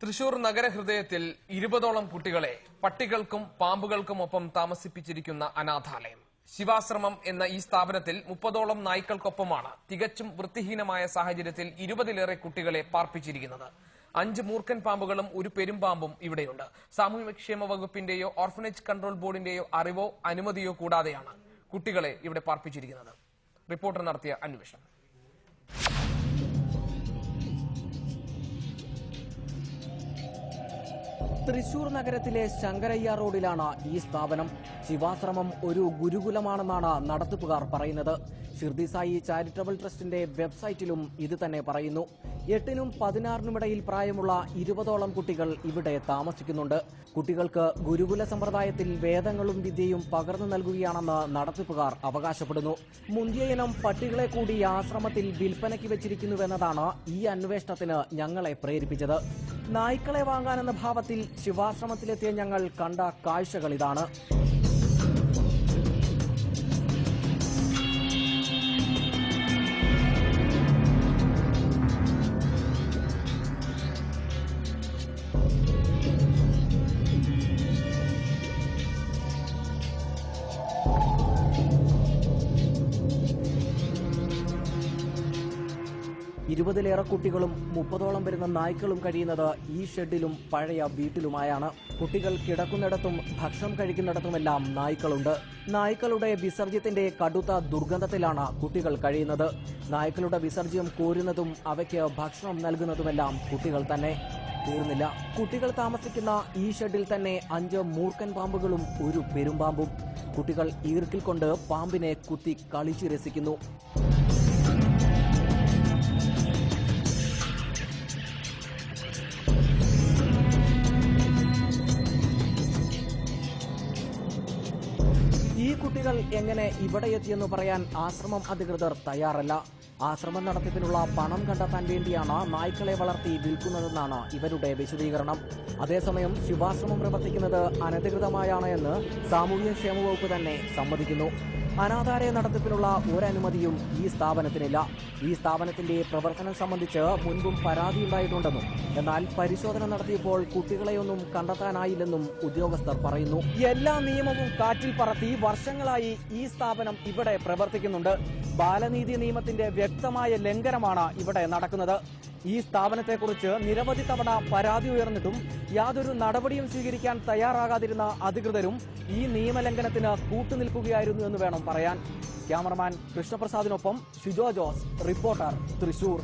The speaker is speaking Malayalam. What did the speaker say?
തൃശൂർ നഗരഹൃദയത്തിൽ ഇരുപതോളം കുട്ടികളെ പട്ടികൾക്കും പാമ്പുകൾക്കും ഒപ്പം താമസിപ്പിച്ചിരിക്കുന്ന അനാഥാലയം. ശിവാശ്രമം എന്ന ഈ സ്ഥാപനത്തിൽ മുപ്പതോളം നായ്ക്കൾക്കൊപ്പമാണ് തികച്ചും വൃത്തിഹീനമായ സാഹചര്യത്തിൽ ഇരുപതിലേറെ കുട്ടികളെ പാർപ്പിച്ചിരിക്കുന്നത്. അഞ്ച് മൂർഖൻ പാമ്പുകളും ഒരു പെരുമ്പാമ്പും ഇവിടെയുണ്ട്. സാമൂഹ്യക്ഷേമ വകുപ്പിന്റെയോ ഓർഫനേജ് കൺട്രോൾ ബോർഡിന്റെയോ അറിവോ അനുമതിയോ കൂടാതെയാണ് കുട്ടികളെ ഇവിടെ പാർപ്പിച്ചിരിക്കുന്നത്. റിപ്പോർട്ടർ നടത്തിയ അന്വേഷണം. തൃശൂർ നഗരത്തിലെ ശങ്കരയ്യ റോഡിലാണ് ഈ സ്ഥാപനം. ശിവാശ്രമം ഒരു ഗുരുകുലമാണെന്നാണ് നടത്തിപ്പുകാർ പറയുന്നത്. ഷിർദിസായി ചാരിറ്റബിൾ ട്രസ്റ്റിന്റെ വെബ്സൈറ്റിലും ഇത് തന്നെ പറയുന്നു. എട്ടിനും പതിനാറിനുമിടയിൽ പ്രായമുള്ള ഇരുപതോളം കുട്ടികൾ ഇവിടെ താമസിക്കുന്നുണ്ട്. കുട്ടികൾക്ക് ഗുരുകുല സമ്പ്രദായത്തിൽ വേദങ്ങളും വിദ്യയും പകർന്നു നൽകുകയാണെന്ന് നടത്തിപ്പുകാർ അവകാശപ്പെടുന്നു. മുന്തിയയിനം പട്ടികളെ കൂടി ആശ്രമത്തിൽ വിൽപ്പനയ്ക്ക് വെച്ചിരിക്കുന്നുവെന്നതാണ് ഈ അന്വേഷണത്തിന് ഞങ്ങളെ പ്രേരിപ്പിച്ചത്. നായ്ക്കളെ വാങ്ങാനെന്ന ഭാവത്തിൽ ശിവാശ്രമത്തിലെത്തിയ ഞങ്ങൾ കണ്ട കാഴ്ചകൾ ഇതാണ്. ഇരുപതിലേറെ കുട്ടികളും മുപ്പതോളം വരുന്ന നായ്ക്കളും കഴിയുന്നത് ഈ ഷെഡിലും പഴയ വീട്ടിലുമായാണ്. കുട്ടികൾ കിടക്കുന്നിടത്തും ഭക്ഷണം കഴിക്കുന്നിടത്തുമെല്ലാം നായ്ക്കളുണ്ട്. നായ്ക്കളുടെ വിസർജ്യത്തിന്റെ കടുത്ത ദുർഗന്ധത്തിലാണ് കുട്ടികൾ കഴിയുന്നത്. നായ്ക്കളുടെ വിസർജ്യം കോരുന്നതും അവയ്ക്ക് ഭക്ഷണം നൽകുന്നതുമെല്ലാം കുട്ടികൾ തന്നെ. തീർന്നില്ല. കുട്ടികൾ താമസിക്കുന്ന ഈ ഷെഡിൽ തന്നെ അഞ്ച് മൂർക്കൻ പാമ്പുകളും ഒരു പെരുമ്പാമ്പും കുട്ടികൾ ഈർക്കിൽ കൊണ്ട് പാമ്പിനെ കുത്തി കളിച്ചു രസിക്കുന്നു. ഈ കുട്ടികൾ എങ്ങനെ ഇവിടെ എത്തിയെന്ന് പറയാൻ ആശ്രമം അധികൃതർ തയ്യാറല്ല. ആശ്രമം നടത്തിപ്പിനുള്ള പണം കണ്ടെത്താൻ വേണ്ടിയാണ് നായ്ക്കളെ വളർത്തി വിൽക്കുന്നതെന്നാണ് ഇവരുടെ വിശദീകരണം. അതേസമയം ശുഭാശ്രമം പ്രവർത്തിക്കുന്നത് അനധികൃതമായാണ് എന്ന് സാമൂഹ്യക്ഷേമ വകുപ്പ് തന്നെ സമ്മതിക്കുന്നു. അനാഥാലയ നടത്തിപ്പിനുള്ള ഒരനുമതിയും ഈ സ്ഥാപനത്തിനില്ല. ഈ സ്ഥാപനത്തിന്റെ പ്രവർത്തനം സംബന്ധിച്ച് മുൻപും പരാതി ഉണ്ടായിട്ടുണ്ടെന്നും എന്നാൽ പരിശോധന നടത്തിയപ്പോൾ കുട്ടികളെയൊന്നും കണ്ടെത്താനായില്ലെന്നും ഉദ്യോഗസ്ഥർ പറയുന്നു. എല്ലാ നിയമവും കാറ്റിൽ പറത്തി വർഷങ്ങളായി ഈ സ്ഥാപനം ഇവിടെ പ്രവർത്തിക്കുന്നുണ്ട്. ബാലനീതി നിയമത്തിന്റെ വ്യക്തമായ ലംഘനമാണ് ഇവിടെ നടക്കുന്നത്. ഈ സ്ഥാപനത്തെക്കുറിച്ച് നിരവധി തവണ പരാതി ഉയർന്നിട്ടും യാതൊരു നടപടിയും സ്വീകരിക്കാൻ തയ്യാറാകാതിരുന്ന അധികൃതരും ഈ നിയമലംഘനത്തിന് കൂട്ടുനിൽക്കുകയായിരുന്നു എന്ന് വേണം പറയാൻ. ക്യാമറമാൻ കൃഷ്ണപ്രസാദിനൊപ്പം ഷിജോ ജോസ് റിപ്പോർട്ടർ തൃശൂർ.